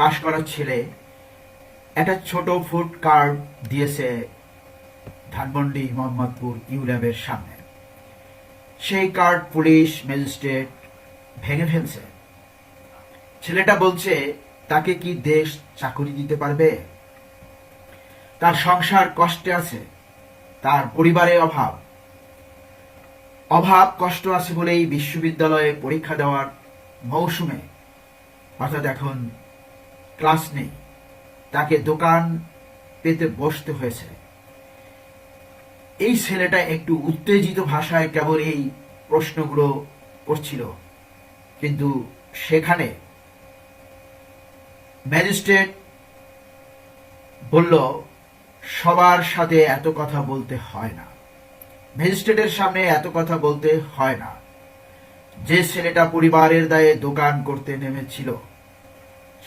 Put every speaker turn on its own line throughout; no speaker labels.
পাশ করা ছেলে একটা ছোট ফুড কার্ড দিয়েছে ধানমন্ডি মোহাম্মদপুর ইউল্যাবের সামনে। সেই কার্ড পুলিশ, ম্যাজিস্ট্রেট ভেঙে ফেলছে। ছেলেটা বলছে, তাকে কি দেশ চাকরি দিতে পারবে? তার সংসার কষ্টে আছে, তার পরিবারে অভাব। অভাব কষ্ট আছে বলেই বিশ্ববিদ্যালয়ে পরীক্ষা দেওয়ার মৌসুমে। অর্থাৎ এখন ক্লাস নেই। তাকে দোকান পেতে বসতে হয়েছে। এই ছেলেটা একটু উত্তেজিত ভাষায় কেবল এই প্রশ্নগুলো করছিল। কিন্তু সেখানে ম্যাজিস্ট্রেট বলল, সবার সাথে এত কথা বলতে হয় না। ম্যাজিস্ট্রেটের সামনে এত কথা বলতে হয় না। যে ছেলেটা পরিবারের দায়ে দোকান করতে নেমেছিল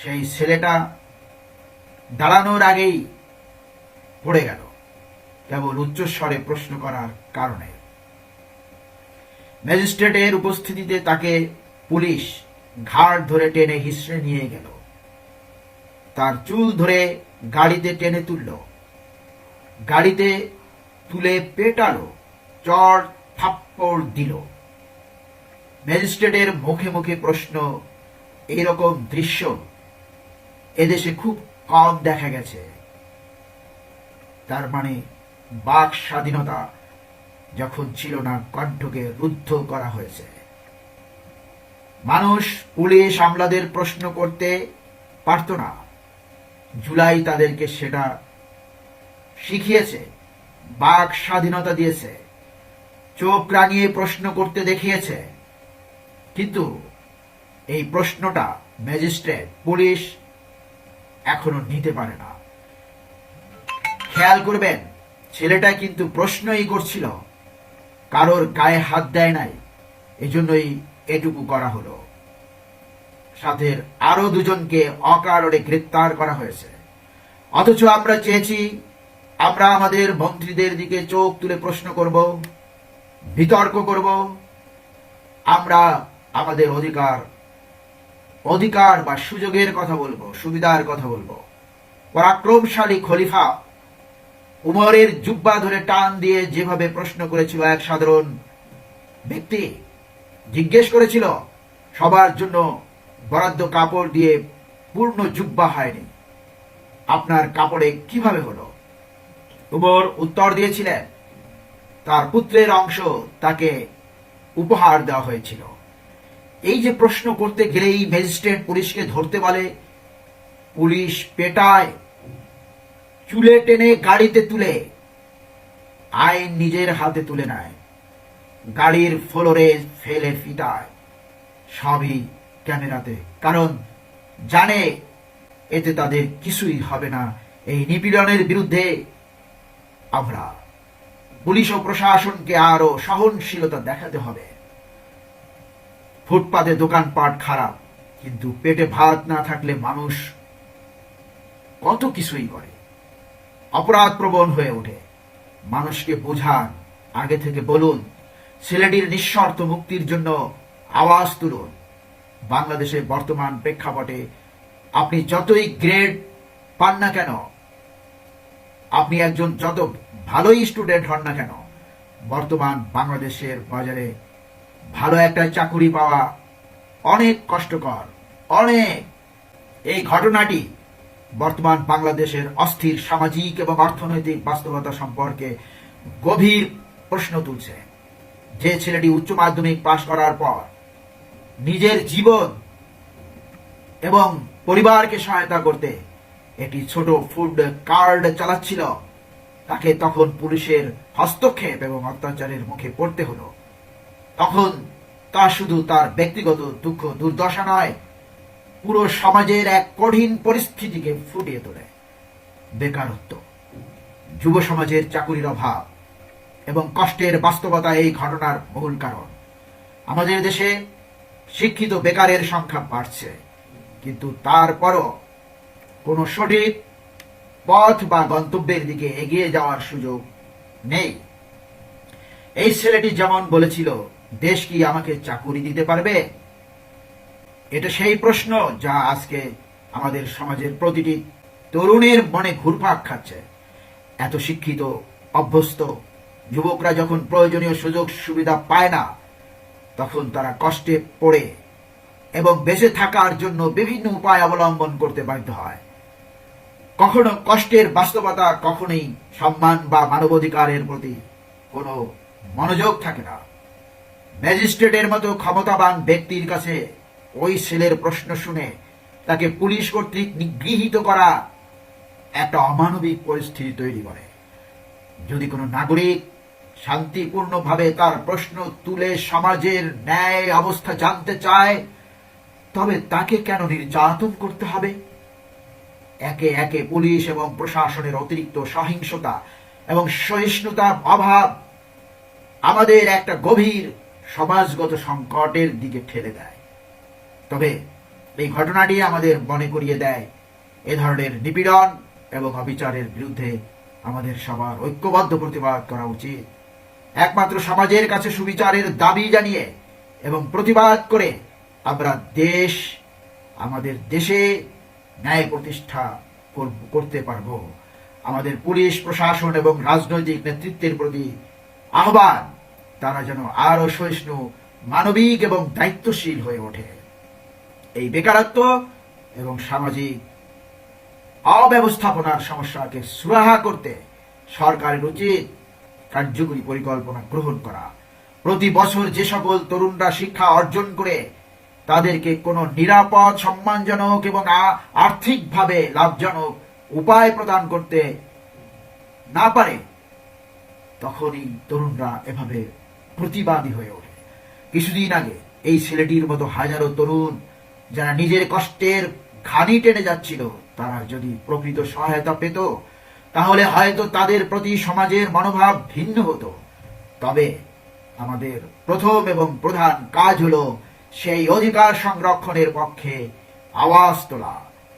সেই ছেলেটা দাঁড়ানোর আগেই পড়ে গেল। কেবল উচ্চস্বরে প্রশ্ন করার কারণে। ম্যাজিস্ট্রেটের উপস্থিতিতে তাকে পুলিশ ঘাড় ধরে টেনে হিসড়ে নিয়ে গেল। তার চুল ধরে গাড়িতে টেনে তুলল। গাড়িতে তুলে পেটালো, চর থাপ্পড় দিল। ম্যাজিস্ট্রেটের মুখে মুখে প্রশ্ন, এরকম দৃশ্য এদেশে খুব কম দেখা গেছে। তার মানে বাক স্বাধীনতা যখন ছিল না, কণ্ঠকে রুদ্ধ করা হয়েছে। মানুষ পুলিশ আমলাদের প্রশ্ন করতে পারত না। জুলাই তাদেরকে সেটা শিখিয়েছে, বাক স্বাধীনতা দিয়েছে, চোখ রাঙিয়ে প্রশ্ন করতে দেখিয়েছে। কিন্তু এই প্রশ্নটা ম্যাজিস্ট্রেট, পুলিশ এখনও নিতে পারে না। খেয়াল করবেন, ছেলেটা কিন্তু প্রশ্নই করছিল। কারোর গায়ে হাত দেয় নাই, এজন্যই এটুকু করা হলো। সাথে আরও দুজনকে অকারণে গ্রেপ্তার করা হয়েছে। অথচ আমরা চেয়েছি, আমরা আমাদের মন্ত্রীদের দিকে চোখ তুলে প্রশ্ন করব, বিতর্ক করব। আমরা আমাদের অধিকার অধিকার বা সুযোগের কথা বলব, সুবিধার কথা বলব। পরাক্রমশালী খলিফা উমরের জুব্বা ধরে টান দিয়ে যেভাবে প্রশ্ন করেছিল এক সাধারণ ব্যক্তি, জিজ্ঞেস করেছিল, সবার জন্য বরাদ্দ কাপড় দিয়ে পূর্ণ জুব্বা হয়নি। আপনার কাপড়ে কীভাবে হলো? উমর উত্তর দিয়েছিলেন, তার পুত্রের অংশ তাকে উপহার দেওয়া হয়েছিল। এই যে প্রশ্ন করতে গেলেই ম্যাজিস্ট্রেট পুলিশকে ধরতে বলে, পুলিশ পেটায়, চুলে টেনে গাড়িতে তুলে, আইন নিজের হাতে তুলে নেয়, গাড়ির ফ্লোরে ফেলে ফিটায়, সবই ক্যামেরাতে। কারণ জানে, এতে তাদের কিছুই হবে না। এই নিপীড়নের বিরুদ্ধে আমরা, পুলিশ ও প্রশাসনকে আরও সহনশীলতা দেখাতে হবে। ফুটপাতে দোকানপাট খারাপ, কিন্তু পেটে ভাত না থাকলে মানুষ কত কিছুই করে। অপরাধ প্রবণ হয়ে ওঠে। মানুষকে বোঝান, আগে থেকে বলুন, ছেলেটির নিঃশর্ত মুক্তির জন্য আওয়াজ তুলুন। বাংলাদেশে বর্তমান প্রেক্ষাপটে আপনি যতই গ্রেড পান না কেন, আপনি একজন যত ভালোই স্টুডেন্ট হন না কেন, বর্তমান বাংলাদেশের বাজারে ভালো একটা চাকুরি পাওয়া অনেক কষ্টকর। অনেক। এই ঘটনাটি বর্তমান বাংলাদেশের অস্থির সামাজিক এবং অর্থনৈতিক বাস্তবতা সম্পর্কে গভীর প্রশ্ন তুলছে। যে ছেলেটি উচ্চ মাধ্যমিক পাশ করার পর নিজের জীবন এবং পরিবারকে সহায়তা করতে একটি ছোট ফুড কার্ড চালাচ্ছিল, তাকে তখন পুলিশের হস্তক্ষেপ এবং অত্যাচারের মুখে পড়তে হলো। তখন তা শুধু তার ব্যক্তিগত দুঃখ, দুর্দশা নয়, পুরো সমাজের এক কঠিন পরিস্থিতিকে ফুটিয়ে তোলে। বেকারত্ব, যুব সমাজের চাকুরির অভাব এবং কষ্টের বাস্তবতা এই ঘটনার মূল কারণ। আমাদের দেশে শিক্ষিত বেকারের সংখ্যা বাড়ছে, কিন্তু তারপরও কোনো সঠিক পথ বা গন্তব্যের দিকে এগিয়ে যাওয়ার সুযোগ নেই। এই ছেলেটি যেমন বলেছিল দেশ কি আমাকে চাকুরি দিতে পারবে? এটা সেই প্রশ্ন যা আজকে আমাদের সমাজের প্রতিটি তরুণের মনে ঘুরপাক খাচ্ছে। এত শিক্ষিত, অভ্যস্ত যুবকরা যখন প্রয়োজনীয় সুযোগ সুবিধা পায় না, তখন তারা কষ্টে পড়ে এবং বেঁচে থাকার জন্য বিভিন্ন উপায় অবলম্বন করতে বাধ্য হয়। কখনো কষ্টের বাস্তবতা, কখনোই সম্মান বা মানবাধিকারের প্রতি কোনো মনোযোগ থাকে না। ম্যাজিস্ট্রেটের মতো ক্ষমতাবান ব্যক্তির কাছে ওই ছেলের প্রশ্ন শুনে তাকে পুলিশ কর্তৃক নিগৃহীত করা একটা অমানবিক পরিস্থিতি তৈরি করে। যদি কোনো নাগরিক শান্তিপূর্ণভাবে তার প্রশ্ন তুলে সমাজের ন্যায় অবস্থা জানতে চায়, তবে তাকে কেন নির্যাতন করতে হবে? একে একে পুলিশ এবং প্রশাসনের অতিরিক্ত সহিংসতা এবং সহিষ্ণুতার অভাব আমাদের একটা গভীর সমাজগত সংকটের দিকে ঠেলে দেয়। তবে এই ঘটনাটি আমাদের মনে করিয়ে দেয়, এ ধরনের নিপীড়ন এবং অবিচারের বিরুদ্ধে আমাদের সবার ঐক্যবদ্ধ প্রতিবাদ করা উচিত। একমাত্র সমাজের কাছে সুবিচারের দাবি জানিয়ে এবং প্রতিবাদ করে আমরা দেশ, আমাদের দেশে ন্যায় প্রতিষ্ঠা করতে পারব। আমাদের পুলিশ, প্রশাসন এবং রাজনৈতিক নেতৃত্বের প্রতি আহ্বান তারা যেন আরও সহিষ্ণু, মানবিক এবং দায়িত্বশীল হয়ে ওঠে। এই বেকারত্ব এবং সামাজিক অব্যবস্থাপনার সমস্যাকে সুরাহা করতে সরকারের উচিত কার্যকরী পরিকল্পনা গ্রহণ করা। প্রতি বছর যে সকল তরুণরা শিক্ষা অর্জন করে, তাদেরকে কোনো নিরাপদ, সম্মানজনক এবং আর্থিকভাবে লাভজনক উপায় প্রদান করতে না পারে, তখনই তরুণরা এভাবে প্রতিবাদী হয়ে ওঠে। কিছুদিন আগে এই ছেলেটির মতো হাজারো তরুণ যারা নিজের কষ্টের ঘানি টেনে যাচ্ছিল, তারা যদি প্রকৃত সহায়তা পেত, তাহলে হয়তো তাদের প্রতি সমাজের মনোভাব ভিন্ন হতো। তবে আমাদের প্রথম এবং প্রধান কাজ হলো সেই অধিকার সংরক্ষণের পক্ষে আওয়াজ তোলা।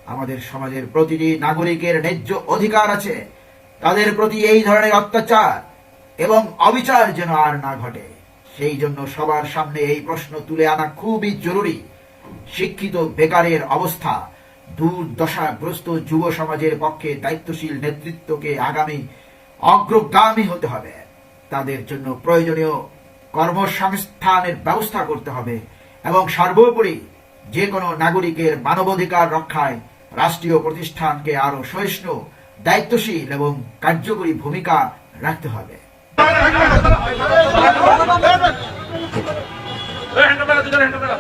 আমাদের সমাজের প্রতিটি নাগরিকের ন্যায্য অধিকার আছে। তাদের প্রতি এই ধরনের অত্যাচার এবং অবিচার যেন আর না ঘটে। সেই জন্য সবার সামনে এই প্রশ্ন তুলে আনা খুবই জরুরি। শিক্ষিত বেকারের অবস্থা, দুর্দশাগ্রস্ত যুব সমাজের পক্ষে দায়িত্বশীল নেতৃত্বকে আগামী অগ্রগামী হতে হবে। তাদের জন্য প্রয়োজনীয় কর্মসংস্থানের ব্যবস্থা করতে হবে এবং সর্বোপরি যে কোনো নাগরিকের মানবাধিকার রক্ষায় রাষ্ট্রীয় প্রতিষ্ঠানকে আরও সহিষ্ণু, দায়িত্বশীল এবং কার্যকরী ভূমিকা রাখতে হবে।
হ্যান্ড মেলা দুজন হ্যান্ড মেলা